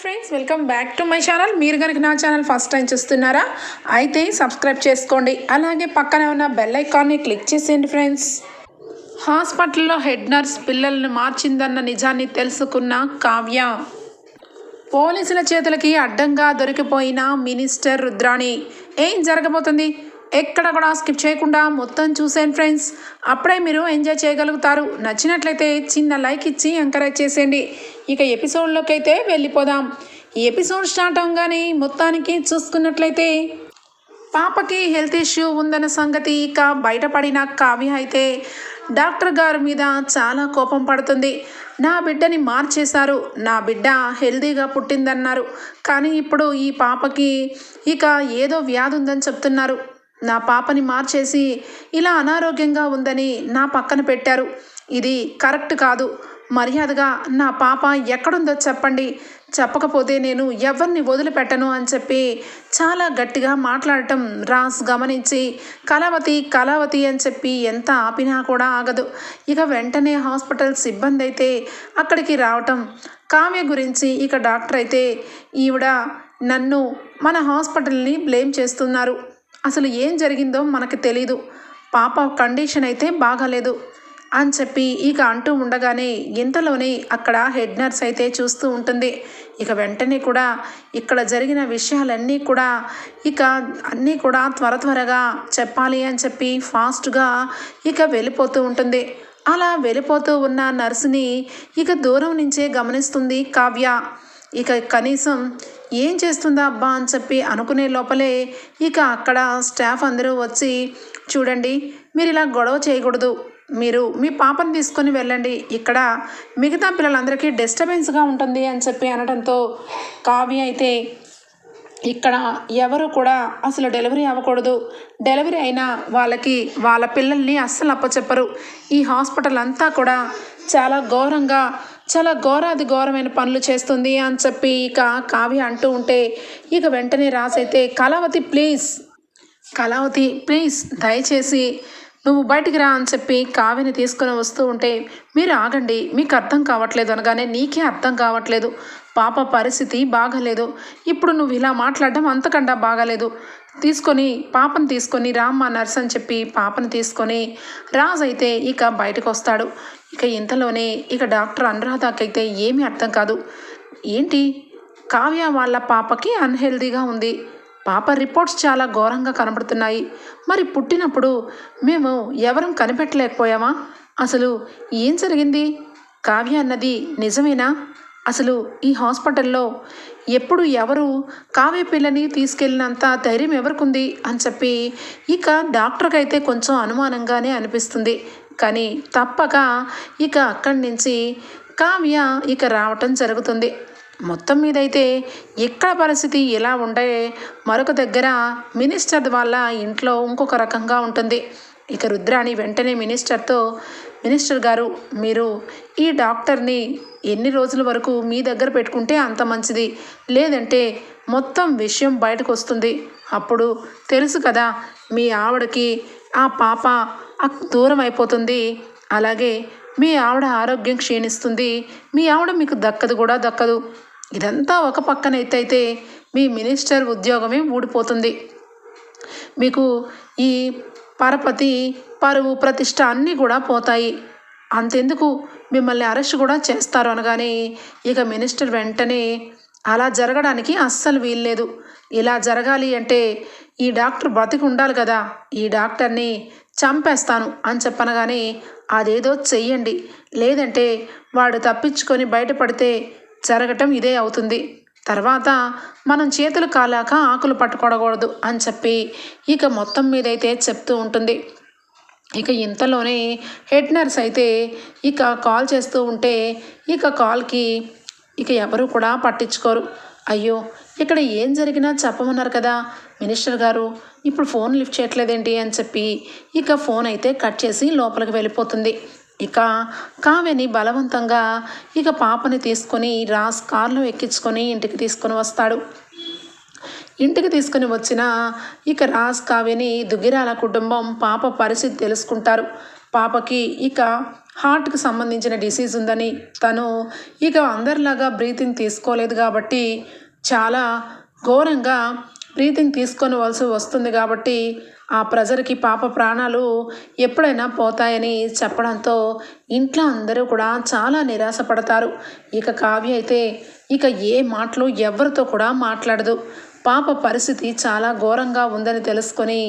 Friends welcome back to my channel మీరు కనుక నా ఛానల్ ఫస్ట్ టైం చూస్తున్నారా అయితే సబ్స్క్రైబ్ చేసుకోండి. అలాగే పక్కన ఉన్న బెల్ ఐకాన్ని క్లిక్ చేసేయండి ఫ్రెండ్స్ హాస్పిటల్లో హెడ్ నర్స్ పిల్లల్ని మార్చిందన్న నిజాన్ని తెలుసుకున్న కావ్య. పోలీసుల చేతులకి అడ్డంగా దొరికిపోయిన మినిస్టర్ రుద్రాణి. ఏం జరగబోతుంది? ఎక్కడ కూడా స్కిప్ చేయకుండా మొత్తం చూసేయండి ఫ్రెండ్స్. అప్పుడే మీరు ఎంజాయ్ చేయగలుగుతారు. నచ్చినట్లయితే చిన్న లైక్ ఇచ్చి ఎంకరేజ్ చేసేయండి. ఇక ఎపిసోడ్లోకి అయితే వెళ్ళిపోదాం. ఈ ఎపిసోడ్ స్టార్ట్ అవగానే మొత్తానికి చూసుకున్నట్లయితే పాపకి హెల్త్ ఇష్యూ ఉందన్న సంగతి ఇక బయటపడిన కావ్య అయితే డాక్టర్ గారి మీద చాలా కోపం పడుతుంది. నా బిడ్డని మార్చేశారు. నా బిడ్డ హెల్దీగా పుట్టిందన్నారు. కానీ ఇప్పుడు ఈ పాపకి ఇక ఏదో వ్యాధి ఉందని చెప్తున్నారు. నా పాపని మార్చేసి ఇలా అనారోగ్యంగా ఉందని నా పక్కన పెట్టారు. ఇది కరెక్ట్ కాదు. మర్యాదగా నా పాప ఎక్కడుందో చెప్పండి. చెప్పకపోతే నేను ఎవరిని వదిలిపెట్టను అని చెప్పి చాలా గట్టిగా మాట్లాడటం రాస్ గమనించి కళావతి కళావతి అని చెప్పి ఎంత ఆపినా కూడా ఆగదు. ఇక వెంటనే హాస్పిటల్ సిబ్బంది అయితే అక్కడికి రావటం కావ్య గురించి ఇక డాక్టర్ అయితే ఈవిడ నన్ను మన హాస్పిటల్ని బ్లేమ్ చేస్తున్నారు. అసలు ఏం జరిగిందో మనకు తెలీదు. పాప కండిషన్ అయితే బాగాలేదు అని చెప్పి ఇక అంటూ ఉండగానే ఇంతలోనే అక్కడ హెడ్ నర్స్ అయితే చూస్తూ ఉంటుంది. ఇక వెంటనే కూడా ఇక్కడ జరిగిన విషయాలన్నీ కూడా ఇక అన్నీ కూడా త్వర త్వరగా చెప్పాలి అని చెప్పి ఫాస్ట్గా ఇక వెళ్ళిపోతూ ఉంటుంది. అలా వెళ్ళిపోతూ ఉన్న నర్సుని ఇక దూరం నుంచే గమనిస్తుంది కావ్య. ఇక కనీసం ఏం చేస్తుందా అబ్బా అని చెప్పి అనుకునే లోపలే ఇక అక్కడ స్టాఫ్ అందరూ వచ్చి చూడండి మీరు ఇలా గొడవ చేయకూడదు. మీరు మీ పాపను తీసుకొని వెళ్ళండి. ఇక్కడ మిగతా పిల్లలందరికీ డిస్టర్బెన్స్గా ఉంటుంది అని చెప్పి అనడంతో కావ్య అయితే ఇక్కడ ఎవరు కూడా అసలు డెలివరీ అవ్వకూడదు. డెలివరీ అయినా వాళ్ళకి వాళ్ళ పిల్లల్ని అస్సలు అప్పచెప్పరు. ఈ హాస్పిటల్ అంతా కూడా చాలా ఘోరంగా చాలా ఘోరాది ఘోరమైన పనులు చేస్తుంది అని చెప్పి ఇక కావ్య అంటూ ఉంటే ఇక వెంటనే రాసైతే కళావతి ప్లీజ్ కళావతి ప్లీజ్ దయచేసి నువ్వు బయటికి రా అని చెప్పి కావ్యని తీసుకొని వస్తూ ఉంటే మీరు ఆగండి మీకు అర్థం కావట్లేదు అనగానే నీకే అర్థం కావట్లేదు. పాప పరిస్థితి బాగాలేదు. ఇప్పుడు నువ్వు ఇలా మాట్లాడడం అంతకన్నా బాగాలేదు. తీసుకొని పాపను తీసుకొని రామ్మ నర్స్ అని చెప్పి పాపను తీసుకొని రాజ్ అయితే ఇక బయటకు వస్తాడు. ఇక ఇంతలోనే ఇక డాక్టర్ అనురాధకైతే ఏమీ అర్థం కాదు. ఏంటి? కావ్య వాళ్ళ పాపకి అన్హెల్దీగా ఉంది. పాప రిపోర్ట్స్ చాలా ఘోరంగా కనబడుతున్నాయి. మరి పుట్టినప్పుడు మేము ఎవరం కనిపెట్టలేకపోయామా? అసలు ఏం జరిగింది? కావ్య అన్నది నిజమేనా? అసలు ఈ హాస్పిటల్లో ఎప్పుడు ఎవరు కావ్య పిల్లని తీసుకెళ్ళినంత ధైర్యం ఎవరికుంది అని చెప్పి ఇక డాక్టర్కి అయితే కొంచెం అనుమానంగానే అనిపిస్తుంది. కానీ తప్పక ఇక అక్కడి నుంచి కావ్య ఇక రావటం జరుగుతుంది. మొత్తం మీద అయితే ఎక్కడ పరిస్థితి ఎలా ఉండే మరొక దగ్గర మినిస్టర్ వాళ్ళ ఇంట్లో ఇంకొక రకంగా ఉంటుంది. ఇక రుద్రాణి వెంటనే మినిస్టర్తో మినిస్టర్ గారు మీరు ఈ డాక్టర్ని ఎన్ని రోజుల వరకు మీ దగ్గర పెట్టుకుంటే అంత మంచిది. లేదంటే మొత్తం విషయం బయటకు వస్తుంది అప్పుడు తెలుసు కదా మీ ఆవిడకి ఆ పాప దూరం అయిపోతుంది. అలాగే మీ ఆవిడ ఆరోగ్యం క్షీణిస్తుంది. మీ ఆవిడ మీకు దక్కదు కూడా దక్కదు. ఇదంతా ఒక పక్కన ఎత్తైతే మీ మినిస్టర్ ఉద్యోగమే ఊడిపోతుంది. మీకు ఈ పరపతి పరువు ప్రతిష్ట అన్నీ కూడా పోతాయి. అంతెందుకు? మిమ్మల్ని అరెస్ట్ కూడా చేస్తారు అనగానే ఇక మినిస్టర్ వెంటనే అలా జరగడానికి అస్సలు వీల్లేదు. ఇలా జరగాలి అంటే ఈ డాక్టర్ బ్రతికి ఉండాలి కదా. ఈ డాక్టర్ని చంపేస్తాను అని చెప్పనగానే అదేదో చెయ్యండి. లేదంటే వాడు తప్పించుకొని బయటపడితే జరగటం ఇదే అవుతుంది. తర్వాత మనం చేతులు కాలాక ఆకులు పట్టుకోడకూడదు అని చెప్పి ఇక మొత్తం మీదైతే చెప్తూ ఉంటుంది. ఇక ఇంతలోనే హెడ్ నర్స్ అయితే ఇక కాల్ చేస్తూ ఉంటే ఇక కాల్కి ఇక ఎవరు కూడా పట్టించుకోరు. అయ్యో ఇక్కడ ఏం జరిగినా చెప్పమన్నారు కదా మినిస్టర్ గారు ఇప్పుడు ఫోన్ లిఫ్ట్ చేయట్లేదేంటి అని చెప్పి ఇక ఫోన్ అయితే కట్ చేసి లోపలికి వెళ్ళిపోతుంది. ఇక కావ్యని బలవంతంగా ఇక పాపని తీసుకొని రాస్ కార్లో ఎక్కించుకొని ఇంటికి తీసుకొని వస్తాడు. ఇంటికి తీసుకుని వచ్చిన ఇక రాజ్ కావ్యని దుగ్గిరాల కుటుంబం పాప పరిస్థితి తెలుసుకుంటారు. పాపకి ఇక హార్ట్కి సంబంధించిన డిసీజ్ ఉందని తను ఇక అందరిలాగా బ్రీతింగ్ తీసుకోలేదు కాబట్టి చాలా ఘోరంగా బ్రీతింగ్ తీసుకోవలసి వస్తుంది కాబట్టి ఆ ప్రెజర్కి పాప ప్రాణాలు ఎప్పుడైనా పోతాయని చెప్పడంతో ఇంట్లో అందరూ కూడా చాలా నిరాశపడతారు. ఇక కావ్య అయితే ఇక ఏ మాటలు ఎవరితో కూడా మాట్లాడదు. పాప పరిస్థితి చాలా ఘోరంగా ఉందని తెలుసుకొని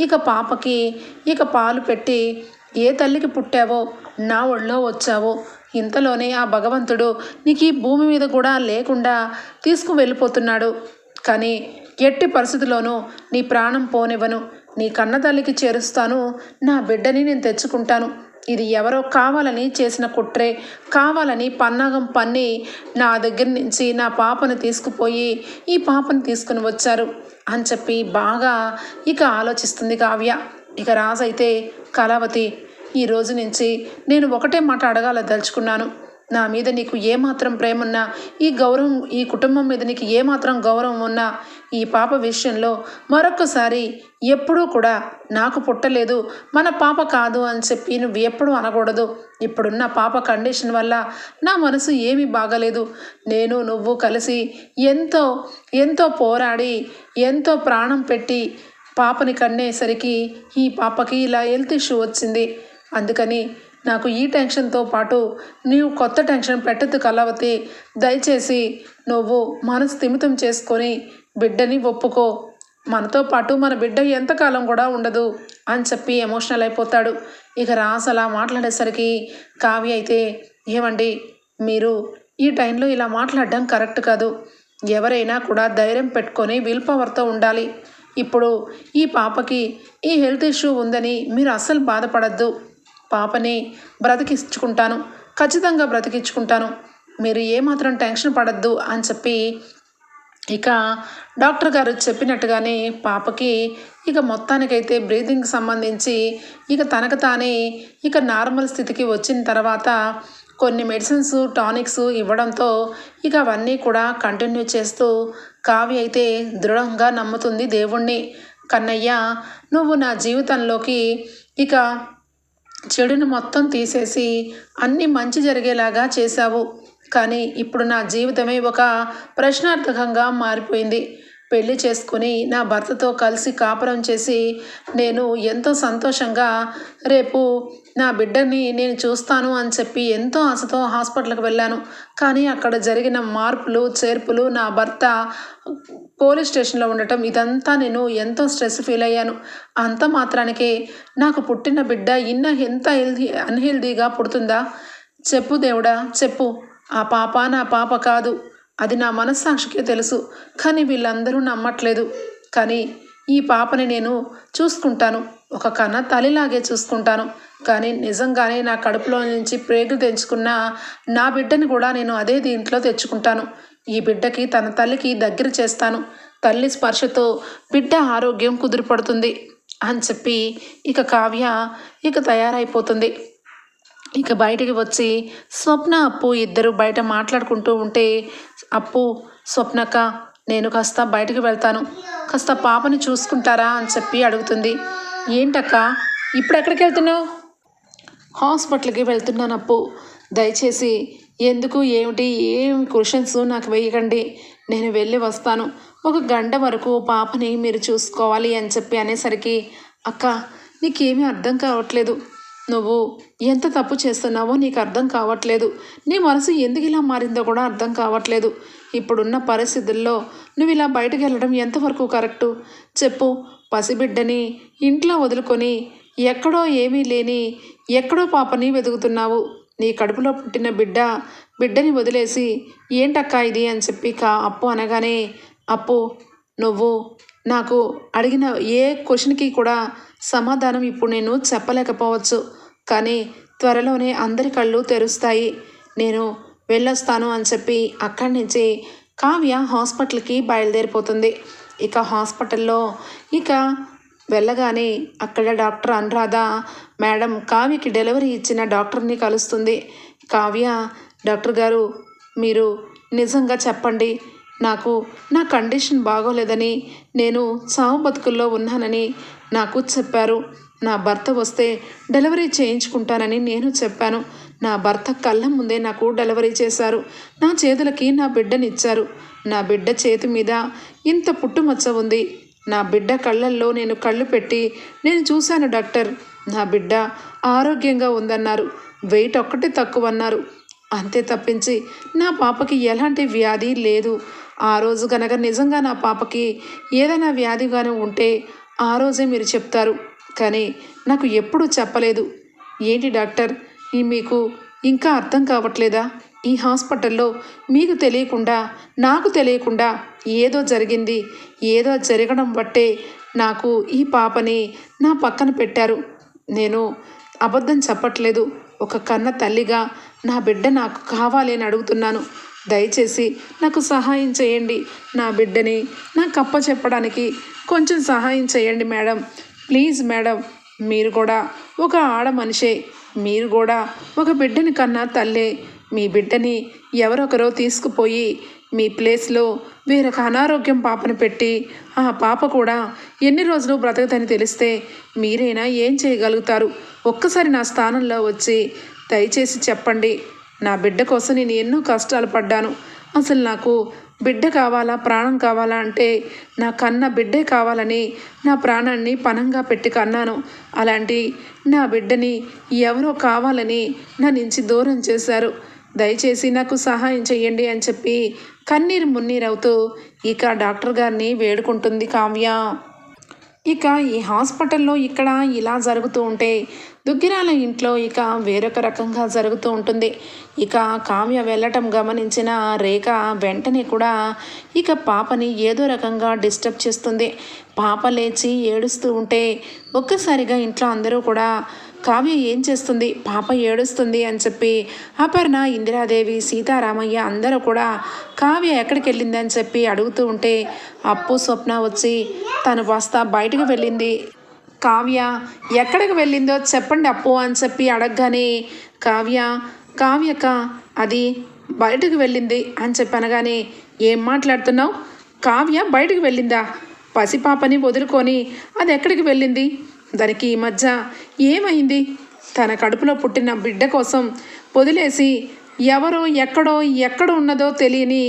ఇక పాపకి ఇక పాలు పెట్టి ఏ తల్లికి పుట్టావో? నా ఒళ్ళో వచ్చావో? ఇంతలోనే ఆ భగవంతుడు నీకు ఈ భూమి మీద కూడా లేకుండా తీసుకువెళ్ళిపోతున్నాడు. కానీ ఎట్టి పరిస్థితిలోనూ నీ ప్రాణం పోనివ్వను. నీ కన్నతల్లికి చేరుస్తాను నా బిడ్డని నేను తెచ్చుకుంటాను. ఇది ఎవరో కావాలని చేసిన కుట్రే కావాలని పన్నాగం పన్ని నా దగ్గర నుంచి నా పాపను తీసుకుపోయి ఈ పాపను తీసుకుని వచ్చారు అని చెప్పి బాగా ఇక ఆలోచిస్తుంది కావ్య. ఇక రాజైతే కళావతి ఈ రోజు నుంచి నేను ఒకటే మాట అడగాల దలుచుకున్నాను నా మీద నీకు ఏమాత్రం ప్రేమ ఉన్నా ఈ గౌరవం ఈ కుటుంబం మీద నీకు ఏమాత్రం గౌరవం ఉన్నా ఈ పాప విషయంలో మరొకసారి ఎప్పుడూ కూడా నాకు పుట్టలేదు. మన పాప కాదు అని చెప్పి నువ్వు ఎప్పుడూ అనకూడదు. ఇప్పుడున్న పాప కండిషన్ వల్ల నా మనసు ఏమీ బాగలేదు. నేను నువ్వు కలిసి ఎంతో ఎంతో పోరాడి ఎంతో ప్రాణం పెట్టి పాపని కన్నేసరికి ఈ పాపకి ఇలా హెల్త్ ఇష్యూ వచ్చింది. అందుకని నాకు ఈ టెన్షన్తో పాటు నీవు కొత్త టెన్షన్ పెట్టద్దు కలవతి దయచేసి నువ్వు మనసు తిమితం చేసుకొని బిడ్డని ఒప్పుకో. మనతో పాటు మన బిడ్డ ఎంతకాలం కూడా ఉండదు అని చెప్పి ఎమోషనల్ అయిపోతాడు. ఇక రాస్ అలా మాట్లాడేసరికి కావ్య అయితే ఏమండి మీరు ఈ టైంలో ఇలా మాట్లాడడం కరెక్ట్ కాదు. ఎవరైనా కూడా ధైర్యం పెట్టుకొని విల్ పవర్తో ఉండాలి. ఇప్పుడు ఈ పాపకి ఈ హెల్త్ ఇష్యూ ఉందని మీరు అస్సలు బాధపడద్దు. పాపని బ్రతికించుకుంటాను. ఖచ్చితంగా బ్రతికించుకుంటాను. మీరు ఏమాత్రం టెన్షన్ పడద్దు అని చెప్పి ఇక డాక్టర్ గారు చెప్పినట్టుగానే పాపకి ఇక మొత్తానికైతే బ్రీతింగ్కి సంబంధించి ఇక తనకు తానే ఇక నార్మల్ స్థితికి వచ్చిన తర్వాత కొన్ని మెడిసిన్స్ టానిక్స్ ఇవ్వడంతో ఇక అవన్నీ కూడా కంటిన్యూ చేస్తూ కావ్య అయితే దృఢంగా నమ్ముతుంది దేవుణ్ణి. కన్నయ్య నువ్వు నా జీవితంలోకి ఇక చెడును మొత్తం తీసేసి అన్నీ మంచి జరిగేలాగా చేశావు. కానీ ఇప్పుడు నా జీవితమే ఒక ప్రశ్నార్థకంగా మారిపోయింది. పెళ్ళి చేసుకుని నా భర్తతో కలిసి కాపురం చేసి నేను ఎంతో సంతోషంగా రేపు నా బిడ్డని నేను చూస్తాను అని చెప్పి ఎంతో ఆశతో హాస్పిటల్కి వెళ్ళాను. కానీ అక్కడ జరిగిన మార్పులు చేర్పులు నా భర్త పోలీస్ స్టేషన్లో ఉండటం ఇదంతా నేను ఎంతో స్ట్రెస్ ఫీల్ అయ్యాను. అంత మాత్రానికే నాకు పుట్టిన బిడ్డ ఇన్న ఎంత హెల్దీ అన్హెల్దీగా పుడుతుందా? చెప్పు దేవుడా చెప్పు. ఆ పాప నా పాప కాదు. అది నా మనస్సాక్షికే తెలుసు. కానీ వీళ్ళందరూ నమ్మట్లేదు. కానీ ఈ పాపని నేను చూసుకుంటాను. ఒక కన్న తల్లిలాగే చూసుకుంటాను. కానీ నిజంగానే నా కడుపులో నుంచి ప్రేగు తెంచుకున్న నా బిడ్డని కూడా నేను అదే దీంట్లో తెచ్చుకుంటాను. ఈ బిడ్డకి తన తల్లికి దగ్గర చేస్తాను. తల్లి స్పర్శతో బిడ్డ ఆరోగ్యం కుదిరిపడుతుంది అని చెప్పి ఇక కావ్య ఇక తయారైపోతుంది. ఇక బయటికి వచ్చి స్వప్న అప్పు ఇద్దరు బయట మాట్లాడుకుంటూ ఉంటే అప్పు స్వప్నక్క నేను కాస్త బయటకు వెళ్తాను. కాస్త పాపని చూసుకుంటారా? అని చెప్పి అడుగుతుంది. ఏంటక్క ఇప్పుడు ఎక్కడికి వెళ్తున్నావు? హాస్పిటల్కి వెళ్తున్నాను అప్పు. దయచేసి ఎందుకు ఏమిటి ఏం క్వశ్చన్స్ నాకు వేయకండి. నేను వెళ్ళి వస్తాను. ఒక గంట వరకు పాపని మీరు చూసుకోవాలి అని చెప్పి అనేసరికి అక్క నీకేమీ అర్థం కావట్లేదు. నువ్వు ఎంత తప్పు చేస్తున్నావో నీకు అర్థం కావట్లేదు. నీ మనసు ఎందుకు ఇలా మారిందో కూడా అర్థం కావట్లేదు. ఇప్పుడున్న పరిస్థితుల్లో నువ్వు ఇలా బయటకు వెళ్ళడం ఎంతవరకు కరెక్టు? చెప్పు. పసిబిడ్డని ఇంట్లో వదులుకొని ఎక్కడో ఏమీ లేని ఎక్కడో పాపని వెతుకుతున్నావు. నీ కడుపులో పుట్టిన బిడ్డ బిడ్డని వదిలేసి ఏంటక్కా ఇది? అని చెప్పి కా అప్పు అనగానే అప్పు నువ్వు నాకు అడిగిన ఏ క్వశ్చన్కి కూడా సమాధానం ఇప్పుడు నేను చెప్పలేకపోవచ్చు. కానీ త్వరలోనే అందరి కళ్ళు తెరుస్తాయి. నేను వెళ్ళొస్తాను అని చెప్పి అక్కడి నుంచి కావ్య హాస్పిటల్కి బయలుదేరిపోతుంది. ఇక హాస్పిటల్లో ఇక వెళ్ళగానే అక్కడ డాక్టర్ అనురాధ మేడం కావ్యకి డెలివరీ ఇచ్చిన డాక్టర్ని కలుస్తుంది. కావ్య డాక్టర్ గారు మీరు నిజంగా చెప్పండి. నాకు నా కండిషన్ బాగోలేదని నేను చావు బతుకుల్లో ఉన్నానని నాకు చెప్పారు. నా భర్త వస్తే డెలివరీ చేయించుకుంటానని నేను చెప్పాను. నా భర్త కళ్ళ ముందే నాకు డెలివరీ చేశారు. నా చేతులకి నా బిడ్డనిచ్చారు. నా బిడ్డ చేతి మీద ఇంత పుట్టుమచ్చ ఉంది. నా బిడ్డ కళ్ళల్లో నేను కళ్ళు పెట్టి నేను చూశాను డాక్టర్. నా బిడ్డ ఆరోగ్యంగా ఉందన్నారు. వెయిట్ ఒక్కటే తక్కువ అన్నారు అంతే తప్పించి నా పాపకి ఎలాంటి వ్యాధి లేదు. ఆ రోజు కనుక నిజంగా నా పాపకి ఏదైనా వ్యాధిగాను ఉంటే ఆ రోజే మీరు చెప్తారు. కానీ నాకు ఎప్పుడూ చెప్పలేదు. ఏంటి డాక్టర్? ఈ మీకు ఇంకా అర్థం కావట్లేదా? ఈ హాస్పిటల్లో మీకు తెలియకుండా నాకు తెలియకుండా ఏదో జరిగింది. ఏదో జరగడం బట్టే నాకు ఈ పాపని నా పక్కన పెట్టారు. నేను అబద్ధం చెప్పట్లేదు. ఒక కన్న తల్లిగా నా బిడ్డ నాకు కావాలి అని అడుగుతున్నాను. దయచేసి నాకు సహాయం చేయండి. నా బిడ్డని నాకు అప్ప చెప్పడానికి కొంచెం సహాయం చేయండి మేడం. ప్లీజ్ మేడం మీరు కూడా ఒక ఆడ మనిషే. మీరు కూడా ఒక బిడ్డని కన్నా తల్లే. మీ బిడ్డని ఎవరొకరో తీసుకుపోయి మీ ప్లేస్లో వేరొక అనారోగ్యం పాపను పెట్టి ఆ పాప కూడా ఎన్ని రోజులు బ్రతకదని తెలిస్తే మీరైనా ఏం చేయగలుగుతారు? ఒక్కసారి నా స్థానంలో వచ్చి దయచేసి చెప్పండి. నా బిడ్డ కోసం నేను ఎన్నో కష్టాలు పడ్డాను. అసలు నాకు బిడ్డ కావాలా ప్రాణం కావాలా అంటే నా కన్న బిడ్డే కావాలని నా ప్రాణాన్ని పణంగా పెట్టి కన్నాను. అలాంటి నా బిడ్డని ఎవరో కావాలని నా నుంచి దూరం చేశారు. దయచేసి నాకు సహాయం చేయండి అని చెప్పి కన్నీరు మున్నీరవుతూ ఇక డాక్టర్ గారిని వేడుకుంటుంది కావ్య. ఇక ఈ హాస్పిటల్లో ఇక్కడ ఇలా జరుగుతూ ఉంటే దుగ్గిరాల ఇంట్లో ఇక వేరొక రకంగా జరుగుతూ ఉంటుంది. ఇక కావ్య వెళ్ళటం గమనించిన రేఖ వెంటనే కూడా ఇక పాపని ఏదో రకంగా డిస్టర్బ్ చేస్తుంది. పాప లేచి ఏడుస్తూ ఉంటే ఒక్కసారిగా ఇంట్లో అందరూ కూడా కావ్య ఏం చేస్తుంది? పాప ఏడుస్తుంది అని చెప్పి అపర్ణ ఇందిరాదేవి సీతారామయ్య అందరూ కూడా కావ్య ఎక్కడికి వెళ్ళింది అని చెప్పి అడుగుతూ ఉంటే అప్పు స్వప్న వచ్చి తను వస్తా బయటకు వెళ్ళింది. కావ్య ఎక్కడికి వెళ్ళిందో చెప్పండి అప్పు అని చెప్పి అడగగానే కావ్య కావ్యక అది బయటకు వెళ్ళింది అని చెప్పి అనగానే ఏం మాట్లాడుతున్నావు? కావ్య బయటకు వెళ్ళిందా? పసిపాపని వదులుకొని అది ఎక్కడికి వెళ్ళింది? దానికి ఈ మధ్య ఏమైంది? తన కడుపులో పుట్టిన బిడ్డ కోసం వదిలేసి ఎవరో ఎక్కడో ఎక్కడ ఉన్నదో తెలియని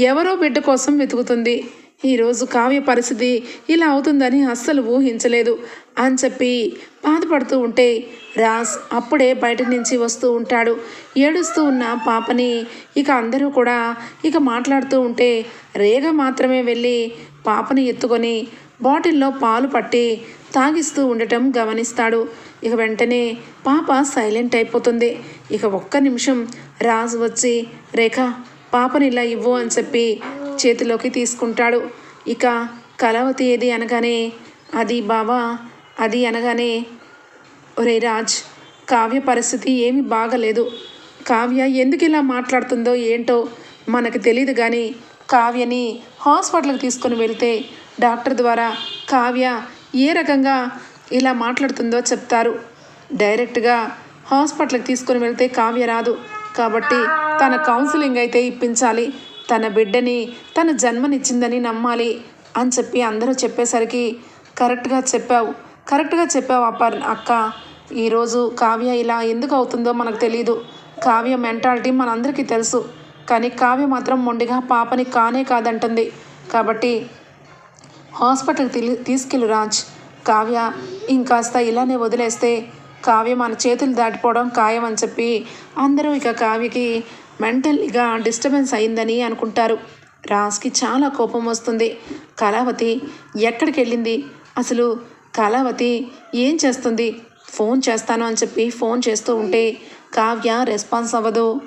ఎవరో బిడ్డ కోసం వెతుకుతుంది. ఈరోజు కావ్య పరిస్థితి ఇలా అవుతుందని అస్సలు ఊహించలేదు. అని చెప్పి బాధపడుతూ ఉంటే రాజ్ అప్పుడే బయట నుంచి వస్తూ ఉంటాడు. ఏడుస్తూ ఉన్న పాపని ఇక అందరూ కూడా ఇక మాట్లాడుతూ ఉంటే రేగ మాత్రమే వెళ్ళి పాపని ఎత్తుకొని బాటిల్లో పాలు పట్టి తాగిస్తూ ఉండటం గమనిస్తాడు. ఇక వెంటనే పాప సైలెంట్ అయిపోతుంది. ఇక ఒక్క నిమిషం రాజు వచ్చి రేఖ పాపని ఇలా ఇవ్వు అని చెప్పి చేతిలోకి తీసుకుంటాడు. ఇక కలవతి ఏది అనగానే అది బావా అది అనగానే ఒరే రాజ్ కావ్య పరిస్థితి ఏమీ బాగలేదు. కావ్య ఎందుకు ఇలా మాట్లాడుతుందో ఏంటో మనకు తెలియదు కానీ కావ్యని హాస్పిటల్కి తీసుకొని వెళ్తే డాక్టర్ ద్వారా కావ్య ఏ రకంగా ఇలా మాట్లాడుతుందో చెప్తారు. డైరెక్ట్గా హాస్పిటల్కి తీసుకొని వెళ్తే కావ్య రాదు. కాబట్టి తన కౌన్సిలింగ్ అయితే ఇప్పించాలి. తన బిడ్డని తన జన్మనిచ్చిందని నమ్మాలి అని చెప్పి అందరూ చెప్పేసరికి కరెక్ట్గా చెప్పావు. కరెక్ట్గా చెప్పావు అప్ప అక్క. ఈరోజు కావ్య ఇలా ఎందుకు అవుతుందో మనకు తెలియదు కావ్య మెంటాలిటీ మనందరికీ తెలుసు. కానీ కావ్య మాత్రం మొండిగా పాపని కానే కాదంటుంది. కాబట్టి హాస్పిటల్కి తీ తీసుకెళ్ళు రాజ్. కావ్య ఇంకాస్త ఇలానే వదిలేస్తే కావ్య మన చేతులు దాటిపోవడం ఖాయం అని చెప్పి అందరూ ఇక కావ్యకి మెంటల్గా డిస్టర్బెన్స్ అయిందని అనుకుంటారు. రాజ్కి చాలా కోపం వస్తుంది. కళావతి ఎక్కడికి వెళ్ళింది? అసలు కళావతి ఏం చేస్తుంది? ఫోన్ చేస్తాను అని చెప్పి ఫోన్ చేస్తూ ఉంటే కావ్య రెస్పాన్స్ అవ్వదు.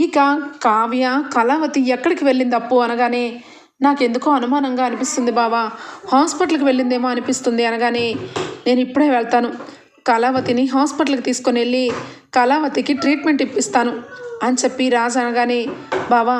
ఇక కావ్య కళావతి ఎక్కడికి వెళ్ళింది అప్పు అనగానే నాకెందుకో అనుమానంగా అనిపిస్తుంది బావా. హాస్పిటల్కి వెళ్ళిందేమో అనిపిస్తుంది అనగానే నేను ఇప్పుడే వెళ్తాను. కళావతిని హాస్పిటల్కి తీసుకొని వెళ్ళి కళావతికి ట్రీట్మెంట్ ఇప్పిస్తాను. అని చెప్పి రాజు అనగానే బావా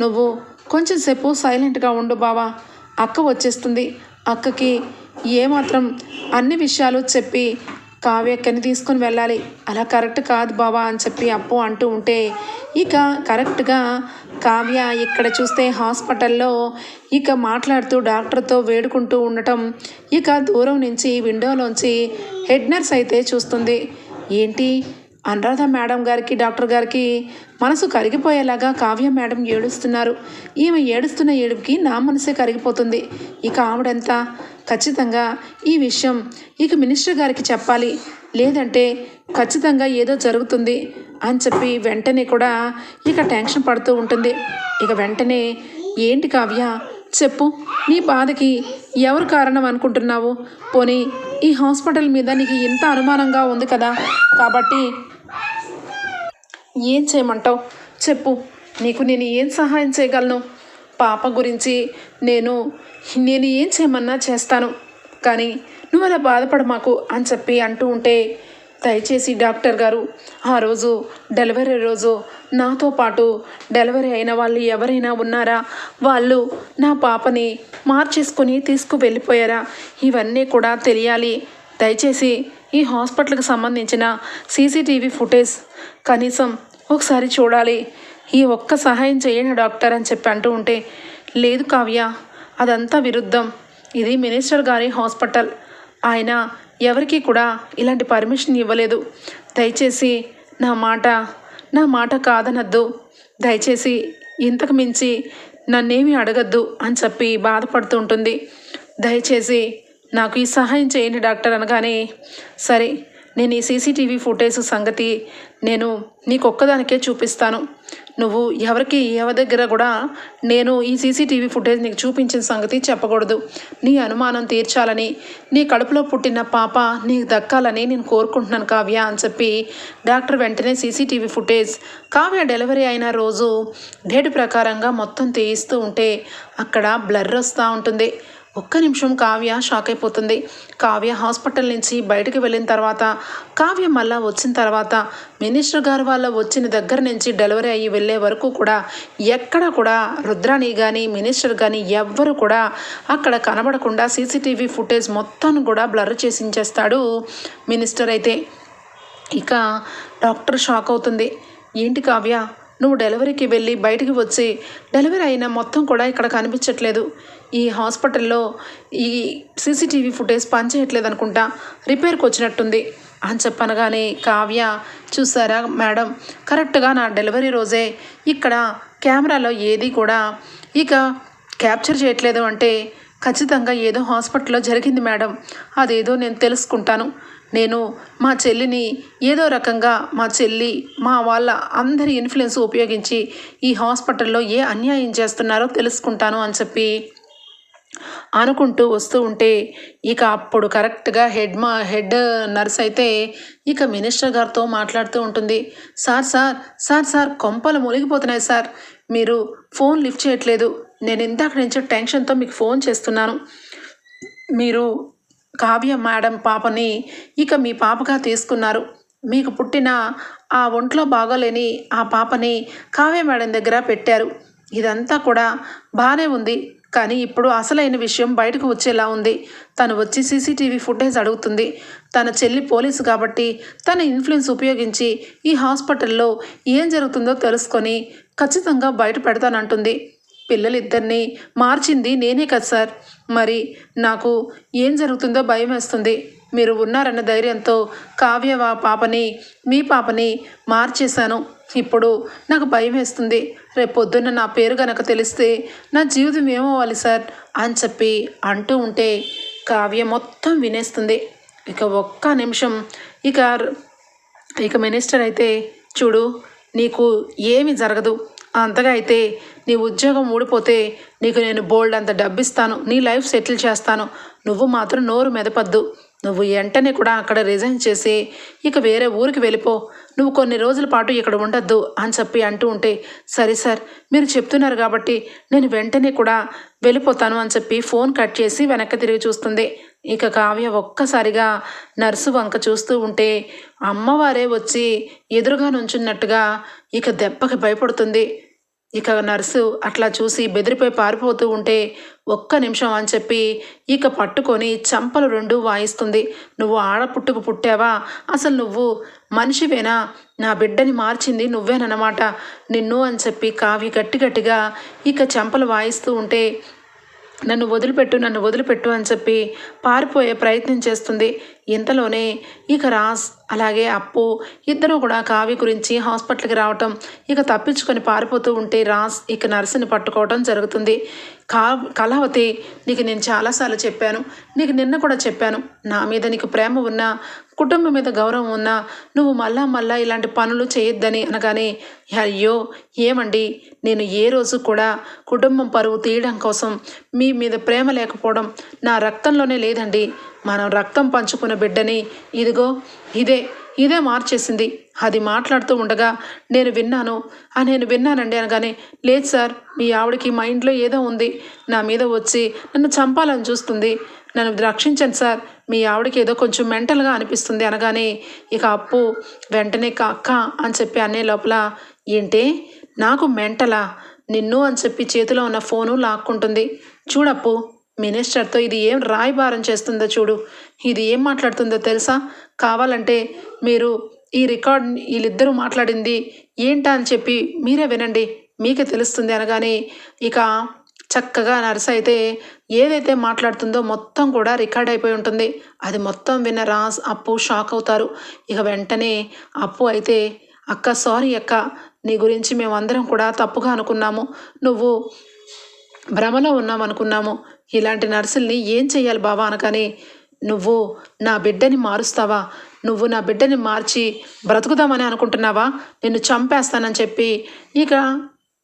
నువ్వు కొంచెం సేపు సైలెంట్గా ఉండు బావా. అక్క వచ్చేస్తుంది. అక్కకి ఏమాత్రం అన్ని విషయాలు చెప్పి కావ్యక్కని తీసుకొని వెళ్ళాలి. అలా కరెక్ట్ కాదు బావా అని చెప్పి అప్పు అంటూ ఉంటే ఇక కరెక్ట్గా కావ్య ఇక్కడ చూస్తే హాస్పిటల్లో ఇక మాట్లాడుతూ డాక్టర్తో వేడుకుంటూ ఉండటం ఇక దూరం నుంచి విండోలోంచి హెడ్ నర్స్ అయితే చూస్తుంది. ఏంటి? అనురాధ మేడం గారికి డాక్టర్ గారికి మనసు కరిగిపోయేలాగా కావ్య మేడం ఏడుస్తున్నారు. ఈమె ఏడుస్తున్న ఏడుపుకి నా మనసే కరిగిపోతుంది. ఇక ఆవిడెంత ఖచ్చితంగా ఈ విషయం ఇక మినిస్టర్ గారికి చెప్పాలి. లేదంటే ఖచ్చితంగా ఏదో జరుగుతుంది అని చెప్పి వెంటనే కూడా ఇక టెన్షన్ పడుతూ ఉంటుంది. ఇక వెంటనే ఏంటి కావ్య? చెప్పు. నీ బాధకి ఎవరు కారణం అనుకుంటున్నావు? పోనీ ఈ హాస్పిటల్ మీద నీకు ఇంత అనుమానంగా ఉంది కదా. కాబట్టి ఏం చేయమంటావు? చెప్పు. నీకు నేను ఏం సహాయం చేయగలను? పాప గురించి నేను నేను ఏం చేయమన్నా చేస్తాను. కానీ నువ్వు అలా బాధపడ మాకు అని చెప్పి అంటూ ఉంటే దయచేసి డాక్టర్ గారు ఆ రోజు డెలివరీ రోజు నాతో పాటు డెలివరీ అయిన వాళ్ళు ఎవరైనా ఉన్నారా? వాళ్ళు నా పాపని మార్చేసుకొని తీసుకు వెళ్ళిపోయారా ఇవన్నీ కూడా తెలియాలి. దయచేసి ఈ హాస్పిటల్కి సంబంధించిన సీసీటీవీ ఫుటేజ్ కనీసం ఒకసారి చూడాలి. ఈ ఒక్క సహాయం చేయండి డాక్టర్ అని చెప్పి అంటూ ఉంటే లేదు కావ్య అదంతా విరుద్ధం. ఇది మినిస్టర్ గారి హాస్పిటల్. ఆయన ఎవరికి కూడా ఇలాంటి పర్మిషన్ ఇవ్వలేదు. దయచేసి నా మాట నా మాట కాదనద్దు. దయచేసి ఇంతకు మించి నన్నేమీ అడగద్దు అని చెప్పి బాధపడుతూ ఉంటుంది. దయచేసి నాకు ఈ సహాయం చేయండి డాక్టర్ అనగానే సరే నేను ఈ సీసీటీవీ ఫుటేజ్ సంగతి నేను నీకు ఒక్కదానికే చూపిస్తాను. నువ్వు ఎవరికి ఎవరి దగ్గర కూడా నేను ఈ సీసీటీవీ ఫుటేజ్ నీకు చూపించిన సంగతి చెప్పకూడదు. నీ అనుమానం తీర్చాలని నీ కడుపులో పుట్టిన పాప నీకు దక్కాలని నేను కోరుకుంటున్నాను కావ్య అని చెప్పి డాక్టర్ వెంటనే సీసీటీవీ ఫుటేజ్ కావ్య డెలివరీ అయిన రోజు డేట్ ప్రకారంగా మొత్తం తీయిస్తూ ఉంటే అక్కడ బ్లర్ వస్తూ ఉంటుంది. ఒక్క నిమిషం కావ్య షాక్ అయిపోతుంది. కావ్య హాస్పిటల్ నుంచి బయటకు వెళ్ళిన తర్వాత కావ్య మళ్ళా వచ్చిన తర్వాత మినిస్టర్ గారు వాళ్ళ వచ్చిన దగ్గర నుంచి డెలివరీ అయ్యి వెళ్ళే వరకు కూడా ఎక్కడ కూడా రుద్రాణి కానీ మినిస్టర్ కానీ ఎవ్వరు కూడా అక్కడ కనబడకుండా సీసీటీవీ ఫుటేజ్ మొత్తాన్ని కూడా బ్లర్ చేసించేస్తాడు మినిస్టర్ అయితే. ఇక డాక్టర్ షాక్ అవుతుంది. ఏంటి కావ్య? నువ్వు డెలివరీకి వెళ్ళి బయటికి వచ్చి డెలివరీ అయిన మొత్తం కూడా ఇక్కడ కనిపించట్లేదు. ఈ హాస్పిటల్లో ఈ సీసీటీవీ ఫుటేజ్ పనిచేయట్లేదు అనుకుంటా రిపేర్కి వచ్చినట్టుంది. అని చెప్పనగానే కావ్య చూసారా మేడం కరెక్ట్గా నా డెలివరీ రోజే ఇక్కడ కెమెరాలో ఏది కూడా ఇక క్యాప్చర్ చేయట్లేదు అంటే ఖచ్చితంగా ఏదో హాస్పిటల్లో జరిగింది మేడం. అదేదో నేను తెలుసుకుంటాను. నేను మా చెల్లిని ఏదో రకంగా మా చెల్లి మా వాళ్ళ అందరి ఇన్ఫ్లుయెన్స్ ఉపయోగించి ఈ హాస్పిటల్లో ఏ అన్యాయం చేస్తున్నారో తెలుసుకుంటాను అని చెప్పి అనుకుంటూ వస్తూ ఉంటే ఇక అప్పుడు కరెక్ట్గా హెడ్ మా హెడ్ నర్స్ అయితే ఇక మినిస్టర్ గారితో మాట్లాడుతూ ఉంటుంది. సార్ సార్ సార్ సార్ కొంపలు మునిగిపోతున్నాయి సార్. మీరు ఫోన్ లిఫ్ట్ చేయట్లేదు. నేను ఇందాక నుంచి టెన్షన్తో మీకు ఫోన్ చేస్తున్నాను. మీరు కావ్య మేడం పాపని ఇక మీ పాపగా తీసుకున్నారు. మీకు పుట్టిన ఆ ఒంట్లో బాగోలేని ఆ పాపని కావ్య మేడం దగ్గర పెట్టారు. ఇదంతా కూడా బాగానే ఉంది. కానీ ఇప్పుడు అసలైన విషయం బయటకు వచ్చేలా ఉంది. తను వచ్చి సీసీటీవీ ఫుటేజ్ అడుగుతుంది. తన చెల్లి పోలీసు కాబట్టి తన ఇన్ఫ్లుయెన్స్ ఉపయోగించి ఈ హాస్పిటల్లో ఏం జరుగుతుందో తెలుసుకొని ఖచ్చితంగా బయట పెడతానంటుంది. పిల్లలిద్దరినీ మార్చింది నేనే కదా సార్. మరి నాకు ఏం జరుగుతుందో భయం వేస్తుంది. మీరు ఉన్నారన్న ధైర్యంతో కావ్య పాపని మీ పాపని మార్చేశాను. ఇప్పుడు నాకు భయం వేస్తుంది. రేపొద్దున్న నా పేరు గనక తెలిస్తే నా జీవితం ఏమవ్వాలి సార్? అని చెప్పి అంటూ ఉంటే కావ్య మొత్తం వినేస్తుంది. ఇక ఒక్క నిమిషం ఇక ఇక మినిస్టర్ అయితే చూడు నీకు ఏమి జరగదు. అంతగా అయితే నీ ఉద్యోగం ఊడిపోతే నీకు నేను బోల్డ్ అంత డబ్బిస్తాను నీ లైఫ్ సెటిల్ చేస్తాను. నువ్వు మాత్రం నోరు మెదపద్దు. నువ్వు వెంటనే కూడా అక్కడ రిజైన్ చేసి ఇక వేరే ఊరికి వెళ్ళిపో. నువ్వు కొన్ని రోజుల పాటు ఇక్కడ ఉండొద్దు అని చెప్పి అంటూ ఉంటే సరే సార్ మీరు చెప్తున్నారు కాబట్టి నేను వెంటనే కూడా వెళ్ళిపోతాను అని చెప్పి ఫోన్ కట్ చేసి వెనక్కి తిరిగి చూస్తుంది. ఇక కావ్య ఒక్కసారిగా నర్సు వంక చూస్తూ ఉంటే అమ్మవారే వచ్చి ఎదురుగా నుంచున్నట్టుగా ఇక దెబ్బకి భయపడుతుంది. ఇక నర్సు అట్లా చూసి బెదిరిపోయి పారిపోతూ ఉంటే ఒక్క నిమిషం అని చెప్పి ఇక పట్టుకొని చంపలు రెండు వాయిస్తుంది. నువ్వు ఆడపుట్టుకు పుట్టావా? అసలు నువ్వు మనిషివేనా? నా బిడ్డని మార్చింది నువ్వేనన్నమాట. నిన్ను అని చెప్పి కావి గట్టి గట్టిగా ఇక చంపలు వాయిస్తూ ఉంటే నన్ను వదిలిపెట్టు నన్ను వదిలిపెట్టు అని చెప్పి పారిపోయే ప్రయత్నం చేస్తుంది. ఇంతలోనే ఇక రాస్ అలాగే అప్పు ఇద్దరూ కూడా కావి గురించి హాస్పిటల్కి రావటం ఇక తప్పించుకొని పారిపోతూ ఉంటే రాస్ ఇక నర్సుని పట్టుకోవటం జరుగుతుంది. కా కళావతి నీకు నేను చాలాసార్లు చెప్పాను. నీకు నిన్న కూడా చెప్పాను. నా మీద నీకు ప్రేమ ఉన్నా కుటుంబం మీద గౌరవం ఉన్నా నువ్వు మళ్ళా మళ్ళా ఇలాంటి పనులు చేయొద్దని అనగానే అయ్యో ఏమండి? నేను ఏ రోజు కూడా కుటుంబం పరువు తీయడం కోసం మీ మీద ప్రేమ లేకపోవడం నా రక్తంలోనే లేదండి. మనం రక్తం పంచుకున్న బిడ్డని ఇదిగో ఇదే ఇదే మార్చేసింది. అది మాట్లాడుతూ ఉండగా నేను విన్నాను. ఆ నేను విన్నానండి అనగానే లేదు సార్ మీ ఆవిడకి మైండ్లో ఏదో ఉంది. నా మీద వచ్చి నన్ను చంపాలని చూస్తుంది. నన్ను రక్షించండి సార్ మీ ఆవిడకి ఏదో కొంచెం మెంటల్గా అనిపిస్తుంది అనగానే ఇక అప్పు వెంటనే అక్క అని చెప్పి అనే లోపల ఏంటి నాకు మెంటలా? నిన్ను అని చెప్పి చేతిలో ఉన్న ఫోను లాక్కుంటుంది. చూడప్పు మినిస్టర్తో ఇది ఏం రాయబారం చేస్తుందో చూడు. ఇది ఏం మాట్లాడుతుందో తెలుసా? కావాలంటే మీరు ఈ రికార్డ్ వీళ్ళిద్దరూ మాట్లాడింది ఏంటా అని చెప్పి మీరే వినండి. మీకే తెలుస్తుంది అనగానే ఇక చక్కగా నర్స్ అయితే ఏదైతే మాట్లాడుతుందో మొత్తం కూడా రికార్డ్ అయిపోయి ఉంటుంది. అది మొత్తం విన్న రాజ్ అప్పు షాక్ అవుతారు. ఇక వెంటనే అప్పు అయితే అక్క సారీ అక్క నీ గురించి మేమందరం కూడా తప్పుగా అనుకున్నాము. నువ్వు భ్రమలో ఉన్నాం అనుకున్నాము ఇలాంటి నర్సుల్ని ఏం చెయ్యాలి బావా అనగానే నువ్వు నా బిడ్డని మారుస్తావా? నువ్వు నా బిడ్డని మార్చి బ్రతుకుదామని అనుకుంటున్నావా? నిన్ను చంపేస్తానని చెప్పి ఇక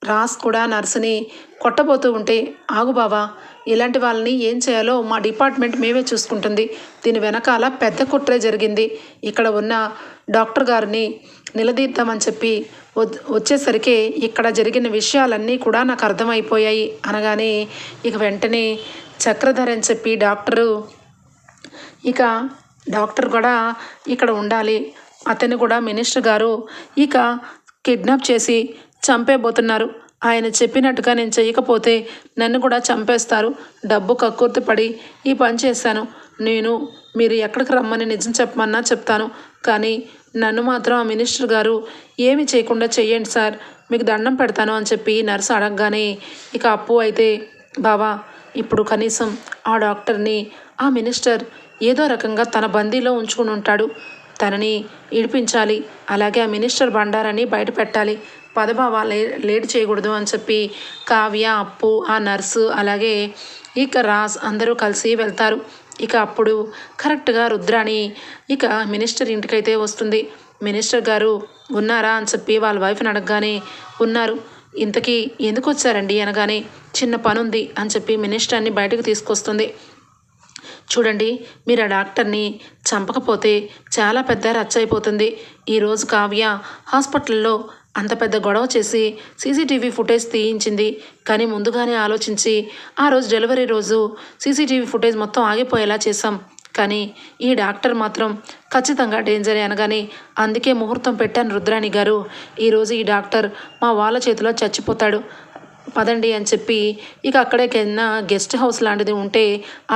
రాస్ కూడా నర్సుని కొట్టబోతూ ఉంటే ఆగు బావా ఇలాంటి వాళ్ళని ఏం చేయాలో మా డిపార్ట్మెంట్ మేమే చూసుకుంటుంది. దీని వెనకాల పెద్ద కుట్రే జరిగింది. ఇక్కడ ఉన్న డాక్టర్ గారిని నిలదీద్దామని చెప్పి వచ్చేసరికి ఇక్కడ జరిగిన విషయాలన్నీ కూడా నాకు అర్థమైపోయాయి. అనగానే ఇక వెంటనే చక్రధర్ అని చెప్పి డాక్టరు ఇక డాక్టర్ కూడా ఇక్కడ ఉండాలి. అతను కూడా మినిస్టర్ గారు ఇక కిడ్నాప్ చేసి చంపేబోతున్నారు ఆయన చెప్పినట్టుగా నేను చేయకపోతే నన్ను కూడా చంపేస్తారు. డబ్బు కక్కుర్తి పడి ఈ పని చేశాను. నేను మీరు ఎక్కడికి రమ్మని నిజం చెప్పమన్నా చెప్తాను. కానీ నన్ను మాత్రం ఆ మినిస్టర్ గారు ఏమి చేయకుండా చెయ్యండి సార్. మీకు దండం పెడతాను అని చెప్పి నర్సు అడగగానే ఇక అప్పు అయితే బావా ఇప్పుడు కనీసం ఆ డాక్టర్ని ఆ మినిస్టర్ ఏదో రకంగా తన బందీలో ఉంచుకుని ఉంటాడు. తనని ఇడిపించాలి అలాగే ఆ మినిస్టర్ బండారని బయట పెట్టాలి. పదబావ లే లేట్ చేయకూడదు అని చెప్పి కావ్య అప్పు ఆ నర్సు అలాగే ఇక రాస్ అందరూ కలిసి వెళ్తారు. ఇక అప్పుడు కరెక్ట్గా రుద్రాణి ఇక మినిస్టర్ ఇంటికైతే వస్తుంది. మినిస్టర్ గారు ఉన్నారా? అని చెప్పి వాళ్ళ వైఫ్ని అడగగానే ఉన్నారు. ఇంతకీ ఎందుకు వచ్చారండి? అనగానే చిన్న పని ఉంది అని చెప్పి మినిస్టర్ని బయటకు తీసుకొస్తుంది. చూడండి మీరు ఆ డాక్టర్ని చంపకపోతే చాలా పెద్ద రచ్చ అయిపోతుంది. ఈరోజు కావ్య హాస్పిటల్లో అంత పెద్ద గొడవ చేసి సీసీటీవీ ఫుటేజ్ తీయించింది. కానీ ముందుగానే ఆలోచించి ఆ రోజు డెలివరీ రోజు సీసీటీవీ ఫుటేజ్ మొత్తం ఆగిపోయేలా చేశాం. కానీ ఈ డాక్టర్ మాత్రం ఖచ్చితంగా డేంజరే అనగానే అందుకే ముహూర్తం పెట్టాను రుద్రాణి గారు. ఈరోజు ఈ డాక్టర్ మా వాళ్ళ చేతిలో చచ్చిపోతాడు. పదండి అని చెప్పి ఇక అక్కడే కింద గెస్ట్ హౌస్ లాంటిది ఉంటే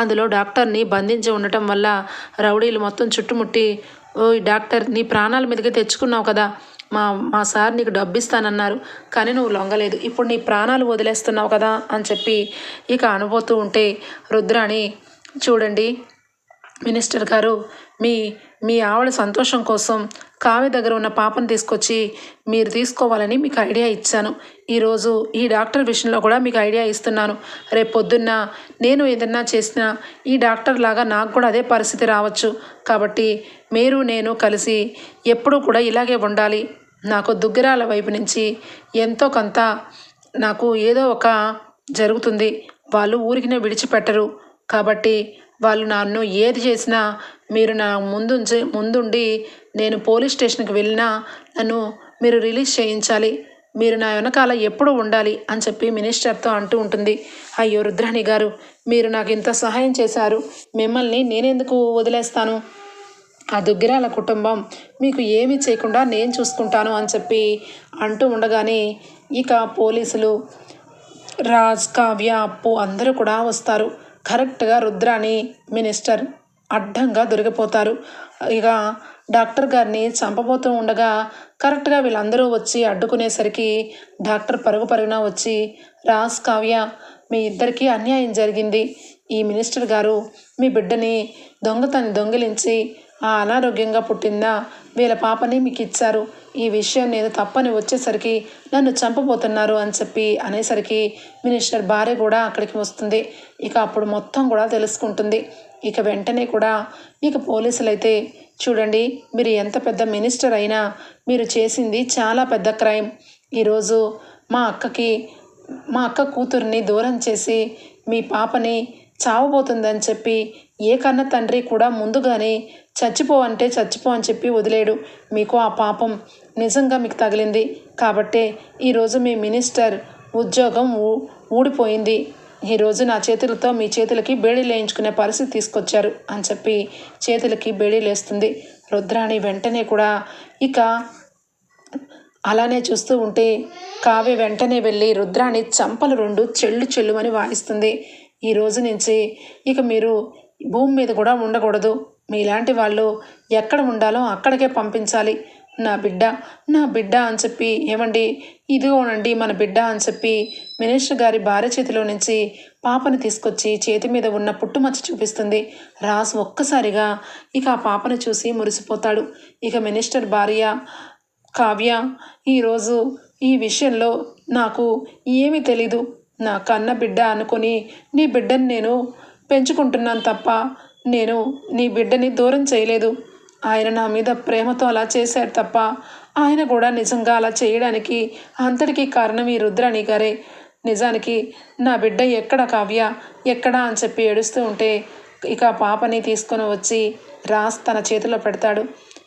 అందులో డాక్టర్ని బంధించి ఉండటం వల్ల రౌడీలు మొత్తం చుట్టుముట్టి ఓ డాక్టర్ నీ ప్రాణాల మీదకి తెచ్చుకున్నావు కదా. మా మా సార్ నీకు డబ్బు ఇస్తానన్నారు కానీ నువ్వు లొంగలేదు. ఇప్పుడు నీ ప్రాణాలు వదిలేస్తున్నావు కదా అని చెప్పి ఇక అనుపోతూ ఉంటే రుద్రాణి చూడండి మినిస్టర్ గారు మీ మీ ఆవిడ సంతోషం కోసం కావ్య దగ్గర ఉన్న పాపను తీసుకొచ్చి మీరు తీసుకోవాలని మీకు ఐడియా ఇచ్చాను. ఈరోజు ఈ డాక్టర్ విషయంలో కూడా మీకు ఐడియా ఇస్తున్నాను. రేపు పొద్దున్న నేను ఏదన్నా చేసినా ఈ డాక్టర్ లాగా నాకు కూడా అదే పరిస్థితి రావచ్చు. కాబట్టి మీరు నేను కలిసి ఎప్పుడూ కూడా ఇలాగే ఉండాలి. నాకు దుగ్గిరాల వైపు నుంచి ఎంతో కొంత నాకు ఏదో ఒక జరుగుతుంది. వాళ్ళు ఊరికినే విడిచిపెట్టరు. కాబట్టి వాళ్ళు నన్ను ఏది చేసినా మీరు నా ముందు ముందుండి నేను పోలీస్ స్టేషన్కి వెళ్ళినా నన్ను మీరు రిలీజ్ చేయించాలి. మీరు నా వెనకాల ఎప్పుడు ఉండాలి అని చెప్పి మినిస్టర్తో అంటూ ఉంటుంది. అయ్యో రుద్రాణి గారు మీరు నాకు ఇంత సహాయం చేశారు. మిమ్మల్ని నేనెందుకు వదిలేస్తాను? ఆ దుగ్గిరాల కుటుంబం మీకు ఏమీ చేయకుండా నేను చూసుకుంటాను అని చెప్పి అంటూ ఉండగానే ఇక పోలీసులు రాజ్ కావ్య అప్పు అందరూ కూడా వస్తారు. కరెక్ట్గా రుద్రాని మినిస్టర్ అడ్డంగా దొరికిపోతారు. ఇక డాక్టర్ గారిని చంపబోతూ ఉండగా కరెక్ట్గా వీళ్ళందరూ వచ్చి అడ్డుకునేసరికి డాక్టర్ పరుగు పరుగున వచ్చి రాజ్ కావ్య మీ ఇద్దరికీ అన్యాయం జరిగింది. ఈ మినిస్టర్ గారు మీ బిడ్డని దొంగతని దొంగిలించి ఆ అనారోగ్యంగా పుట్టిందా? వీళ్ళ పాపని మీకు ఇచ్చారు ఈ విషయం నేను తప్పని వచ్చేసరికి నన్ను చంపబోతున్నారు అని చెప్పి అనేసరికి మినిస్టర్ భార్య కూడా అక్కడికి వస్తుంది. ఇక అప్పుడు మొత్తం కూడా తెలుసుకుంటుంది. ఇక వెంటనే కూడా మీకు పోలీసులు అయితే చూడండి మీరు ఎంత పెద్ద మినిస్టర్ అయినా మీరు చేసింది చాలా పెద్ద క్రైమ్. ఈరోజు మా అక్కకి మా అక్క కూతుర్ని దూరం చేసి మీ పాపని చావబోతుందని చెప్పి ఏ కన్న తండ్రి కూడా ముందుగానే చచ్చిపో అంటే చచ్చిపో అని చెప్పి వదిలేడు. మీకు ఆ పాపం నిజంగా మీకు తగిలింది. కాబట్టే ఈరోజు మీ మినిస్టర్ ఉద్యోగం ఊ ఊడిపోయింది. ఈరోజు నా చేతులతో మీ చేతులకి బేడీలు వేయించుకునే పరిస్థితి తీసుకొచ్చారు అని చెప్పి చేతులకి బేడీలు వేస్తుంది రుద్రాణి వెంటనే కూడా ఇక అలానే చూస్తూ ఉంటే కావ్య వెంటనే వెళ్ళి రుద్రాణి చంపలు రెండు చెల్లు చెల్లుమని వాయిస్తుంది. ఈ రోజు నుంచి ఇక మీరు భూమి మీద కూడా ఉండకూడదు. మీలాంటి వాళ్ళు ఎక్కడ ఉండాలో అక్కడికే పంపించాలి. నా బిడ్డ నా బిడ్డ అని చెప్పి ఏమండి? ఇదిగోనండి మన బిడ్డ అని చెప్పి మినిస్టర్ గారి భార్య చేతిలో నుంచి పాపని తీసుకొచ్చి చేతి మీద ఉన్న పుట్టుమచ్చ చూపిస్తుంది. రాసు ఒక్కసారిగా ఇక ఆ పాపను చూసి మురిసిపోతాడు. ఇక మినిస్టర్ భార్య కావ్య ఈరోజు ఈ విషయంలో నాకు ఏమీ తెలీదు. నా కన్న బిడ్డ అనుకొని నీ బిడ్డను నేను పెంచుకుంటున్నాను తప్ప నేను నీ బిడ్డని దూరం చేయలేదు. ఆయన నా మీద ప్రేమతో అలా చేశారు తప్ప ఆయన కూడా నిజంగా అలా చేయడానికి అంతటికీ కారణం ఈ రుద్రాణి గారే. నిజానికి నా బిడ్డ ఎక్కడ కావ్య? ఎక్కడ అని చెప్పి ఏడుస్తూ ఉంటే ఇక పాపని తీసుకొని వచ్చి రాస్ తన చేతిలో పెడతాడు.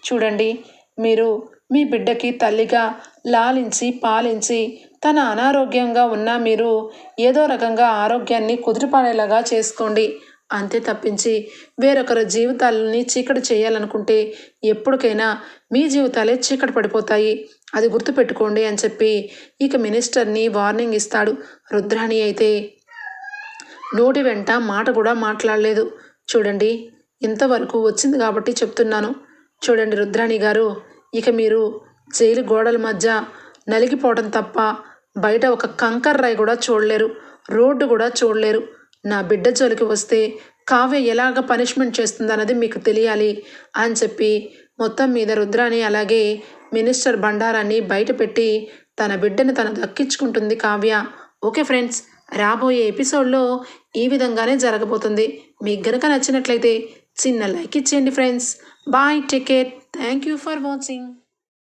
చూడండి మీరు మీ బిడ్డకి తల్లిగా లాలించి పాలించి తన అనారోగ్యంగా ఉన్న మీరు ఏదో రకంగా ఆరోగ్యాన్ని కుదిరిపడేలాగా చేసుకోండి. అంతే తప్పించి వేరొకరి జీవితాలని చీకటి చేయాలనుకుంటే ఎప్పటికైనా మీ జీవితాలే చీకటి పడిపోతాయి. అది గుర్తుపెట్టుకోండి అని చెప్పి ఇక మినిస్టర్ని వార్నింగ్ ఇస్తాడు రుద్రాణి అయితే. నోటి వెంట మాట కూడా మాట్లాడలేదు. చూడండి ఇంతవరకు వచ్చింది కాబట్టి చెప్తున్నాను. చూడండి రుద్రాణి గారు ఇక మీరు జైలు గోడల మధ్య నలిగిపోవడం తప్ప బయట ఒక కంకర్ రాయి కూడా చూడలేరు. రోడ్డు కూడా చూడలేరు. నా బిడ్డ జోలికి వస్తే కావ్య ఎలాగ పనిష్మెంట్ చేస్తుందన్నది మీకు తెలియాలి అని చెప్పి మొత్తం మీద రుద్రాని అలాగే మినిస్టర్ బండారాన్ని బయటపెట్టి తన బిడ్డను తను దక్కించుకుంటుంది కావ్య. ఓకే ఫ్రెండ్స్ రాబోయే ఎపిసోడ్లో ఈ విధంగానే జరగబోతుంది. మీకు గనక నచ్చినట్లయితే చిన్న లైక్ ఇచ్చేయండి friends. Bye take care. Thank you for watching.